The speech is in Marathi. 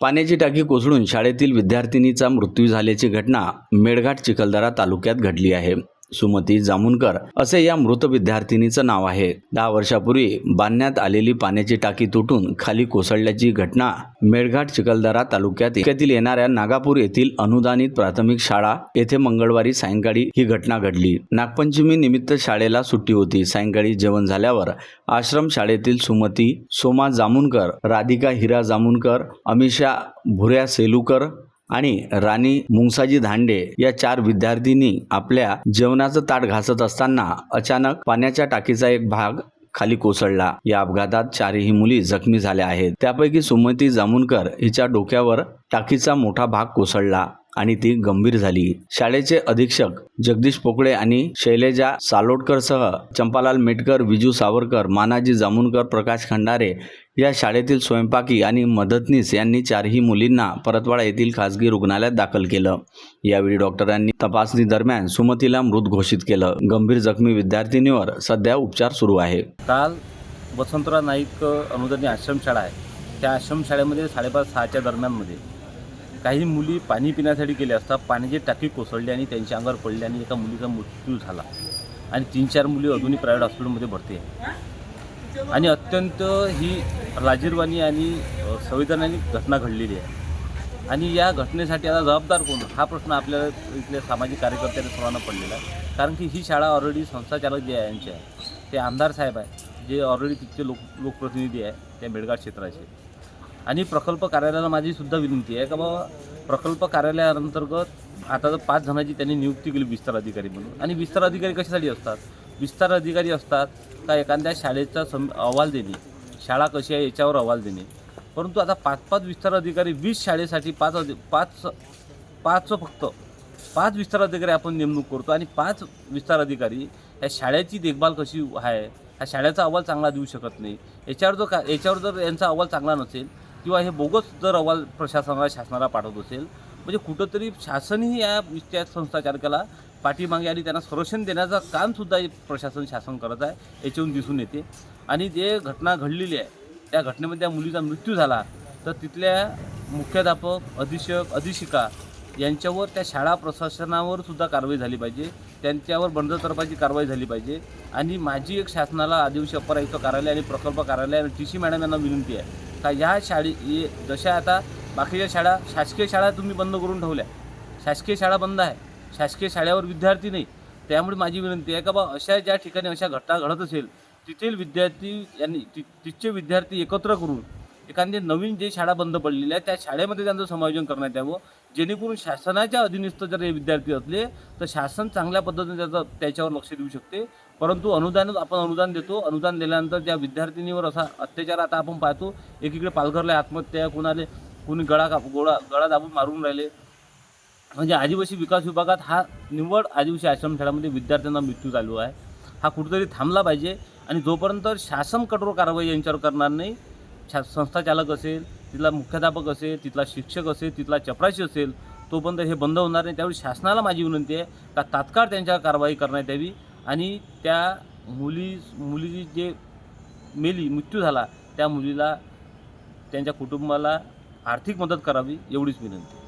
पाण्याची टाकी कोसळून शाळेतील विद्यार्थिनीचा मृत्यू झाल्याची घटना मेळघाट चिखलदरा तालुक्यात घडली आहे. सुमती जामुनकर असे या मृत विद्यार्थिनीचं नाव आहे. दहा वर्षापूर्वी बांधण्यात आलेली पाण्याची टाकी तुटून खाली कोसळल्याची घटना मेळघाट चिखलदरा तालुक्यात येणाऱ्या नागापूर येथील अनुदानित प्राथमिक शाळा येथे मंगळवारी सायंकाळी ही घटना घडली. नागपंचमी निमित्त शाळेला सुट्टी होती. सायंकाळी जेवण झाल्यावर आश्रम शाळेतील सुमती सोमा जामुनकर राधिका हिरा जामुनकर अमिषा भुऱ्या सेलुकर आणि राणी मुंगसाजी धांडे या चार विद्यार्थिनी आपल्या जेवणाचं ताट घासत असताना अचानक पाण्याच्या टाकीचा एक भाग खाली कोसळला. या अपघातात चारही मुली जखमी झाल्या आहेत. त्यापैकी सुमती जामुनकर हिच्या डोक्यावर टाकीचा मोठा भाग कोसळला. आणि ती गंभीर झाली. शाळेचे अधीक्षक जगदीश पोकळे आणि शैलेजा सालोडकरसह चंपालाल मेटकर विजू सावरकर मानाजी जामुनकर प्रकाश खंडारे या शाळेतील स्वयंपाकी आणि मदतनीस यांनी चारही मुलींना परतवाडा येथील खासगी रुग्णालयात दाखल केलं. यावेळी डॉक्टरांनी तपासणी दरम्यान सुमतीला मृत घोषित केलं. गंभीर जखमी विद्यार्थिनीवर सध्या उपचार सुरू आहे. काल वसंतराव नाईक अनुदानी आश्रमशाळा आहे. त्या आश्रमशाळेमध्ये साडेपाच सहाच्या दरम्यानमध्ये काही मुली पाणी पिण्यासाठी गेल्या असता पाण्याची टाकी कोसळली आणि त्यांच्या अंगावर पडली आणि एका मुलीचा मृत्यू झाला. आणि तीन चार मुली अजूनही प्रायव्हेट हॉस्पिटलमध्ये भरती आहे आणि अत्यंत ही लाजीरवाणी आणि संविधानाने घटना घडलेली आहे. आणि या घटनेसाठी आता जबाबदार कोण? हा प्रश्न आपल्याला इथल्या सामाजिक कार्यकर्त्यांना सर्वांना पडलेला आहे. कारण की ही शाळा ऑलरेडी संस्थाचालक जे आहे यांचे आहे ते आमदार साहेब आहे जे ऑलरेडी तिथचे लोक लोकप्रतिनिधी आहे त्या मेळघाट क्षेत्राचे. आणि प्रकल्प कार्यालयाला माझी सुद्धा विनंती आहे का बाबा प्रकल्प कार्यालयाअंतर्गत आता जर पाच जणांची त्यांनी नियुक्ती केली विस्तार अधिकारी म्हणून. आणि विस्तार अधिकारी कशासाठी असतात? विस्तार अधिकारी असतात का एखाद्या शाळेचा सम अहवाल देणे? शाळा कशी आहे याच्यावर अहवाल देणे? परंतु आता पाच पाच विस्तार अधिकारी वीस शाळेसाठी पाच अधि पाच पाच फक्त पाच विस्तार अधिकारी आपण नेमणूक करतो आणि पाच विस्तार अधिकारी या शाळेची देखभाल कशी आहे? ह्या शाळेचा अहवाल चांगला देऊ शकत नाही. याच्यावर जर का याच्यावर जर यांचा अहवाल चांगला नसेल किंवा हे बोगस जर अहवाल प्रशासनाला शासनाला पाठवत असेल म्हणजे कुठंतरी शासनही या त्या संस्थाचालकाला पाठीमागे आणि त्यांना संरक्षण देण्याचं कामसुद्धा प्रशासन शासन करत आहे याच्यावरून दिसून येते. आणि जे घटना घडलेली आहे त्या घटनेमध्ये त्या मुलीचा मृत्यू झाला तर तिथल्या मुख्याध्यापक अधीक्षक अधीक्षिका यांच्यावर त्या शाळा प्रशासनावर सुद्धा कारवाई झाली पाहिजे त्यांच्यावर बंडतर्फाची कारवाई झाली पाहिजे. आणि माझी एक शासनाला आदिवासी अप्पर आयुक्त कार्यालय आणि प्रकल्प कार्यालय आणि टी सी मॅडम यांना विनंती आहे का ह्या शाळे ये- जशा आता बाकीच्या शाळा शासकीय शाळा तुम्ही बंद करून ठेवल्या. शासकीय शाळा बंद आहे. शासकीय शाळेवर विद्यार्थी नाही. त्यामुळे माझी विनंती आहे का बा अशा ज्या ठिकाणी अशा घटना घडत असेल तेथील विद्यार्थी यांनी ति तिथचे विद्यार्थी एकत्र करून एखादी नवीन जे शाळा बंद पडलेल्या आहेत त्या शाळेमध्ये त्यांचं समायोजन करण्यात यावं. जेणेकरून शासनाच्या अधीनस्थ जर हे विद्यार्थी असले तर शासन चांगल्या पद्धतीने त्याचं त्याच्यावर लक्ष देऊ शकते. परंतु अनुदानच आपण अनुदान देतो. अनुदान दिल्यानंतर त्या विद्यार्थिनीवर असा अत्याचार आता आपण पाहतो एकीकडे पालघरला आत्महत्या कुणाले कुणी गळा काप गोळा गळा दाबून मारून राहिले. म्हणजे आदिवासी विकास विभागात हा निव्वळ आदिवासी आश्रमशाळामध्ये विद्यार्थ्यांना मृत्यू चालू आहे. हा कुठेतरी थांबला पाहिजे आणि जोपर्यंत शासन कठोर कारवाई यांच्यावर करणार नाही शा संस्थाचालक असेल तिथला मुख्याध्यापक असेल तिथला शिक्षक असेल तिथला चपराशी असेल तोपर्यंत हे बंद होणार नाही. त्यावेळी शासनाला माझी विनंती आहे का तात्काळ त्यांच्यावर कारवाई करण्यात यावी आणि त्या मुली मुली जे मेली मृत्यू झाला त्या मुलीला त्यांच्या कुटुंबाला आर्थिक मदत करावी एवढीच विनंती.